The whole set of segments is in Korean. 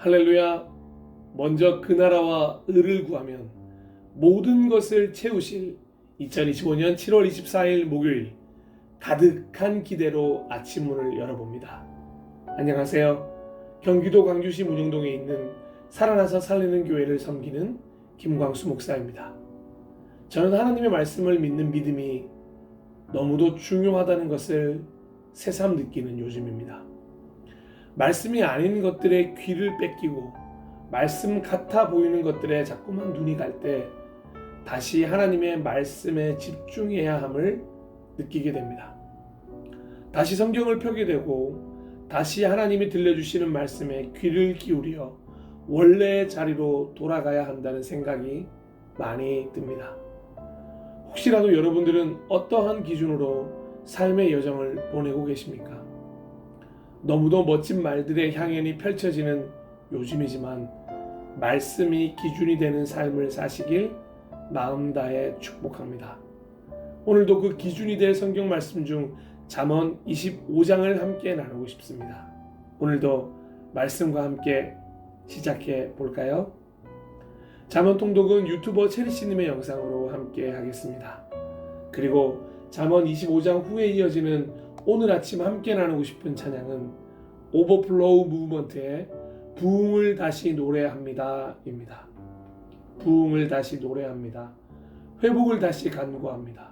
할렐루야. 먼저 그 나라와 의를 구하면 모든 것을 채우실 2025년 7월 24일 목요일 가득한 기대로 아침 문을 열어봅니다. 안녕하세요. 경기도 광주시 문영동에 있는 살아나서 살리는 교회를 섬기는 김광수 목사입니다. 저는 하나님의 말씀을 믿는 믿음이 너무도 중요하다는 것을 새삼 느끼는 요즘입니다. 말씀이 아닌 것들의 귀를 뺏기고 말씀 같아 보이는 것들에 자꾸만 눈이 갈 때 다시 하나님의 말씀에 집중해야 함을 느끼게 됩니다. 다시 성경을 펴게 되고 다시 하나님이 들려주시는 말씀에 귀를 기울여 원래의 자리로 돌아가야 한다는 생각이 많이 듭니다. 혹시라도 여러분들은 어떠한 기준으로 삶의 여정을 보내고 계십니까? 너무도 멋진 말들의 향연이 펼쳐지는 요즘이지만 말씀이 기준이 되는 삶을 사시길 마음 다해 축복합니다. 오늘도 그 기준이 될 성경 말씀 중 잠언 25장을 함께 나누고 싶습니다. 오늘도 말씀과 함께 시작해 볼까요? 잠언 통독은 유튜버 체리씨 님의 영상으로 함께 하겠습니다. 그리고 잠언 25장 후에 이어지는 오늘 아침 함께 나누고 싶은 찬양은 오버플로우 무브먼트의 부흥을 다시 노래합니다입니다. 부흥을 다시 노래합니다. 회복을 다시 간구합니다.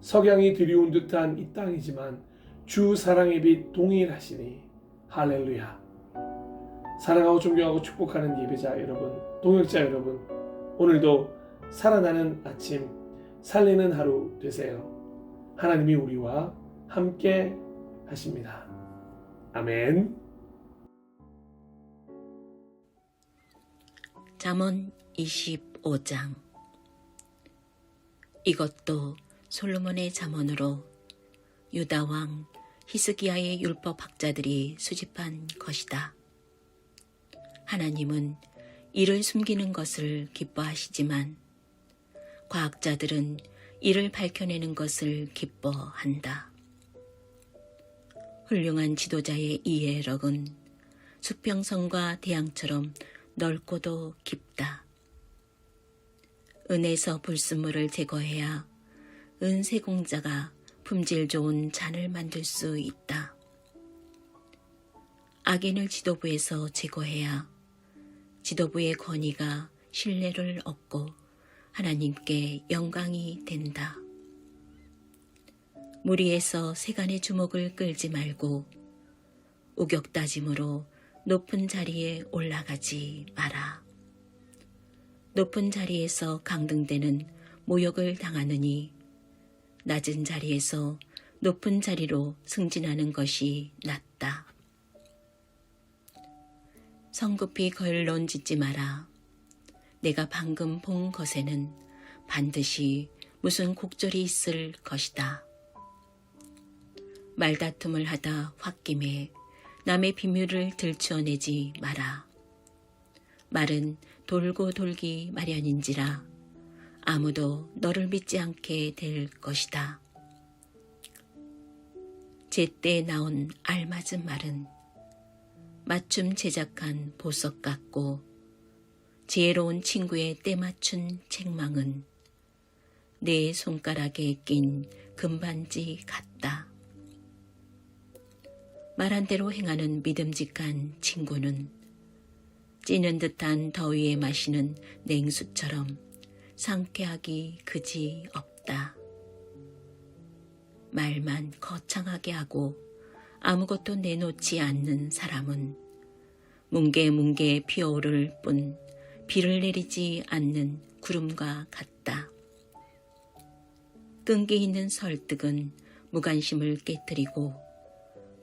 석양이 드리운 듯한 이 땅이지만 주 사랑의 빛 동일하시니 할렐루야. 사랑하고 존경하고 축복하는 예배자 여러분, 동역자 여러분, 오늘도 살아나는 아침, 살리는 하루 되세요. 하나님이 우리와 함께 하십니다. 아멘. 잠언 25장 이것도 솔로몬의 잠언으로 유다 왕 히스기야의 율법 학자들이 수집한 것이다. 하나님은 이를 숨기는 것을 기뻐하시지만 과학자들은 이를 밝혀내는 것을 기뻐한다. 훌륭한 지도자의 이해력은 수평선과 대양처럼 넓고도 깊다. 은에서 불순물을 제거해야 은세공자가 품질 좋은 잔을 만들 수 있다. 악인을 지도부에서 제거해야 지도부의 권위가 신뢰를 얻고 하나님께 영광이 된다. 무리에서 세간의 주목을 끌지 말고 우격다짐으로 높은 자리에 올라가지 마라. 높은 자리에서 강등되는 모욕을 당하느니 낮은 자리에서 높은 자리로 승진하는 것이 낫다. 성급히 걸론 짓지 마라. 내가 방금 본 것에는 반드시 무슨 곡절이 있을 것이다. 말다툼을 하다 홧김에 남의 비밀을 들추어내지 마라. 말은 돌고 돌기 마련인지라 아무도 너를 믿지 않게 될 것이다. 제때 나온 알맞은 말은 맞춤 제작한 보석 같고 지혜로운 친구의 때맞춘 책망은 내 손가락에 낀 금반지 같다. 말한 대로 행하는 믿음직한 친구는 찌는 듯한 더위에 마시는 냉수처럼 상쾌하기 그지 없다. 말만 거창하게 하고 아무것도 내놓지 않는 사람은 뭉게뭉게 피어오를 뿐 비를 내리지 않는 구름과 같다. 끈기 있는 설득은 무관심을 깨뜨리고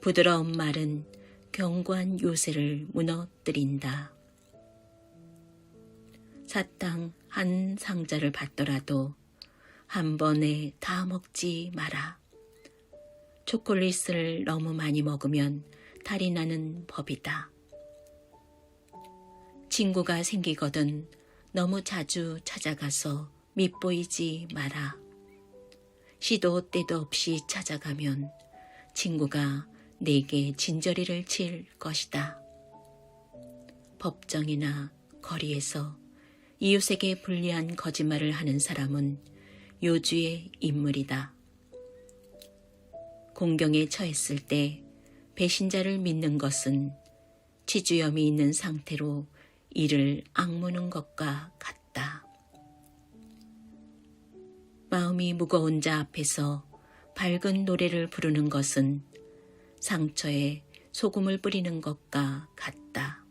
부드러운 말은 견고한 요새를 무너뜨린다. 사탕 한 상자를 받더라도 한 번에 다 먹지 마라. 초콜릿을 너무 많이 먹으면 탈이 나는 법이다. 친구가 생기거든 너무 자주 찾아가서 밉보이지 마라. 시도 때도 없이 찾아가면 친구가 내게 진저리를 칠 것이다. 법정이나 거리에서 이웃에게 불리한 거짓말을 하는 사람은 요주의 인물이다. 공경에 처했을 때 배신자를 믿는 것은 치주염이 있는 상태로 이를 악무는 것과 같다. 마음이 무거운 자 앞에서 밝은 노래를 부르는 것은 상처에 소금을 뿌리는 것과 같다.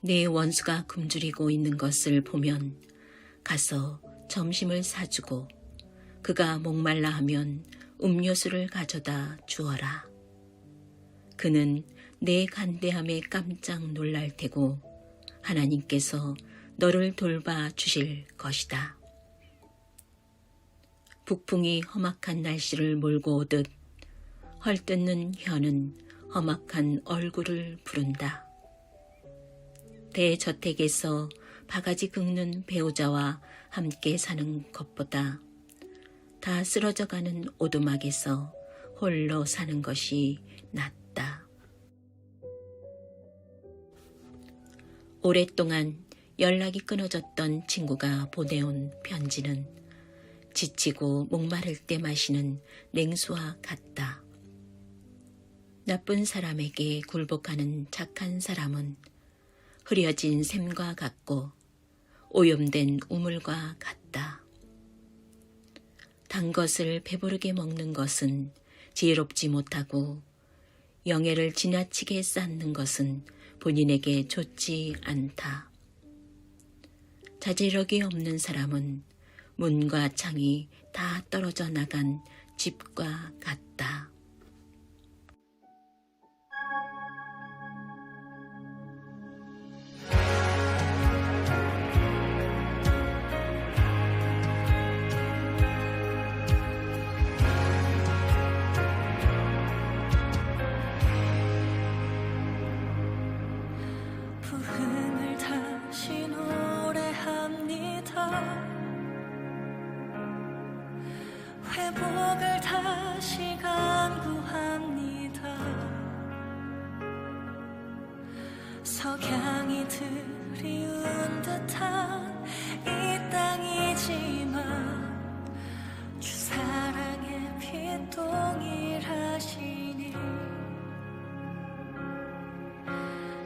내 원수가 굶주리고 있는 것을 보면 가서 점심을 사주고 그가 목말라 하면 음료수를 가져다 주어라. 그는 내 간대함에 깜짝 놀랄 테고 하나님께서 너를 돌봐 주실 것이다. 북풍이 험악한 날씨를 몰고 오듯 헐뜯는 혀는 험악한 얼굴을 부른다. 대저택에서 바가지 긁는 배우자와 함께 사는 것보다 다 쓰러져가는 오두막에서 홀로 사는 것이 낫다. 오랫동안 연락이 끊어졌던 친구가 보내온 편지는 지치고 목마를 때 마시는 냉수와 같다. 나쁜 사람에게 굴복하는 착한 사람은 흐려진 샘과 같고 오염된 우물과 같다. 단 것을 배부르게 먹는 것은 지혜롭지 못하고 영예를 지나치게 쌓는 것은 본인에게 좋지 않다. 자제력이 없는 사람은 문과 창이 다 떨어져 나간 집과 같다. 석양이 드리운 듯한 이 땅이지만 주 사랑의 피동일하시니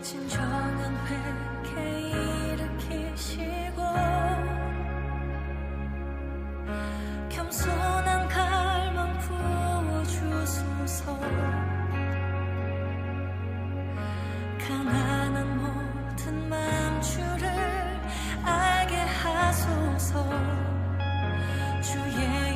진정한 회개 일으키시고 겸손한 갈망 부어주소서 주의